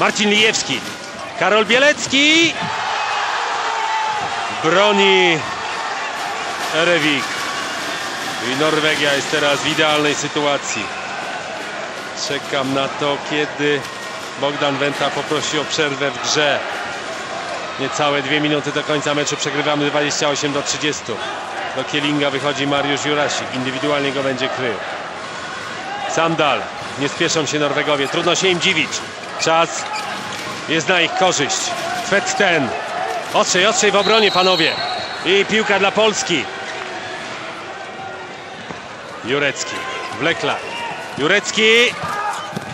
Marcin Lijewski. Karol Bielecki. Broni Erewik. I Norwegia jest teraz w idealnej sytuacji. Czekam na to, kiedy Bogdan Wenta poprosi o przerwę w grze. Niecałe dwie minuty do końca meczu. Przegrywamy 28 do 30. Do Kielinga wychodzi Mariusz Jurasik. Indywidualnie go będzie krył. Sandal. Nie spieszą się Norwegowie. Trudno się im dziwić. Czas jest na ich korzyść. Fetten. Ostrzej, ostrzej w obronie, panowie. I piłka dla Polski. Jurecki. Wlekla. Jurecki.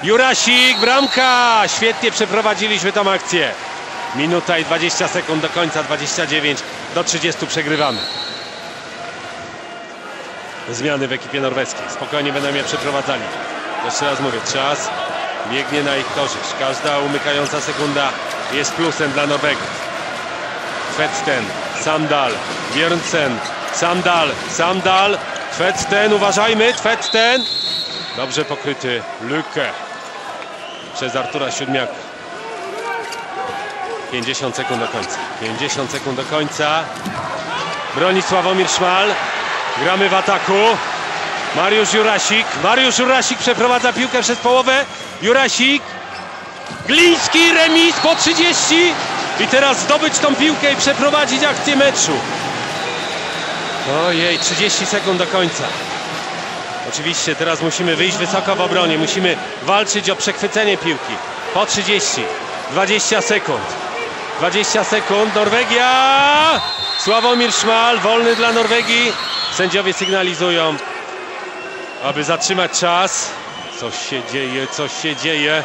Jurasik. Bramka. Świetnie przeprowadziliśmy tą akcję. Minuta i 20 sekund do końca. 29 do 30 przegrywamy. Zmiany w ekipie norweskiej. Spokojnie będą je przeprowadzali. Jeszcze raz mówię, czas biegnie na ich korzyść. Każda umykająca sekunda jest plusem dla Norwegów. Fetten, Samdal, Björnsen, Samdal, Samdal, Fetten, uważajmy, Fetten. Dobrze pokryty Lücke przez Artura Siódmiaka. 50 sekund do końca. 50 sekund do końca. Broni Sławomir Szmal. Gramy w ataku. Mariusz Jurasik. Mariusz Jurasik przeprowadza piłkę przez połowę. Jurasik. Gliński remis po 30. I teraz zdobyć tą piłkę i przeprowadzić akcję meczu. Ojej, 30 sekund do końca. Oczywiście teraz musimy wyjść wysoko w obronie. Musimy walczyć o przechwycenie piłki. Po 30. 20 sekund. 20 sekund. Norwegia! Sławomir Szmal, wolny dla Norwegii. Sędziowie sygnalizują, aby zatrzymać czas. Coś się dzieje, coś się dzieje.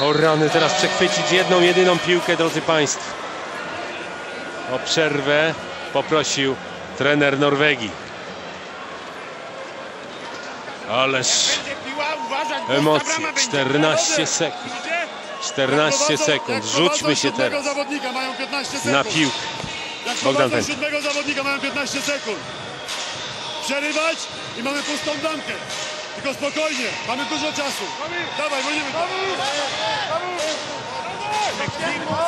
O teraz przechwycić jedną, jedyną piłkę, drodzy Państwo. O przerwę poprosił trener Norwegii. Ależ emocje. 14 sekund. 14 sekund. Rzućmy się teraz zawodnika mają 15 sekund. na piłkę. Jak Bogdan siódmego zawodnika mają 15 sekund. Przerywać i mamy pustą bramkę. Tylko spokojnie, mamy dużo czasu. Dawaj, wolimy.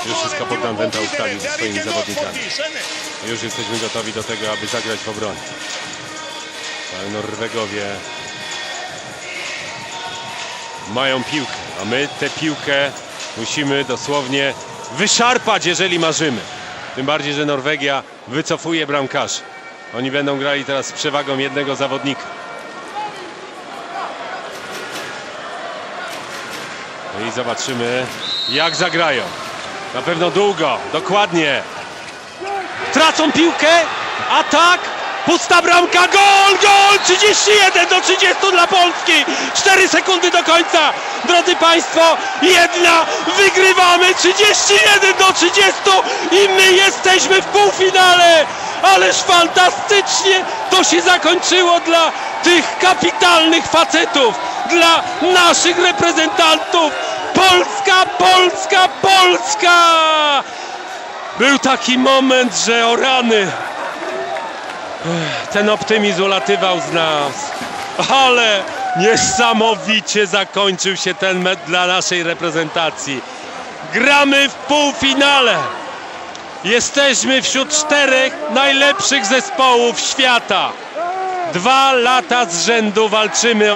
Już wszystko Bogdan Wenta ustalił ze swoimi zawodnikami. Już jesteśmy gotowi do tego, aby zagrać w obronie. Ale Norwegowie mają piłkę, a my tę piłkę musimy dosłownie wyszarpać, jeżeli marzymy. Tym bardziej, że Norwegia wycofuje bramkarzy. Oni będą grali teraz z przewagą jednego zawodnika. I zobaczymy, jak zagrają. Na pewno długo, dokładnie. Tracą piłkę, atak, pusta bramka, gol, gol, 31 do 30 dla Polski, 4 sekundy do końca, drodzy Państwo, jedna, wygrywamy, 31 do 30 i my jesteśmy w półfinale, ależ fantastycznie to się zakończyło dla tych kapitalnych facetów, dla naszych reprezentantów, Polska, Polska, Polska! Był taki moment, że o rany. Ten optymizm ulatywał z nas. Ale niesamowicie zakończył się ten mecz dla naszej reprezentacji. Gramy w półfinale. Jesteśmy wśród czterech najlepszych zespołów świata. Dwa lata z rzędu walczymy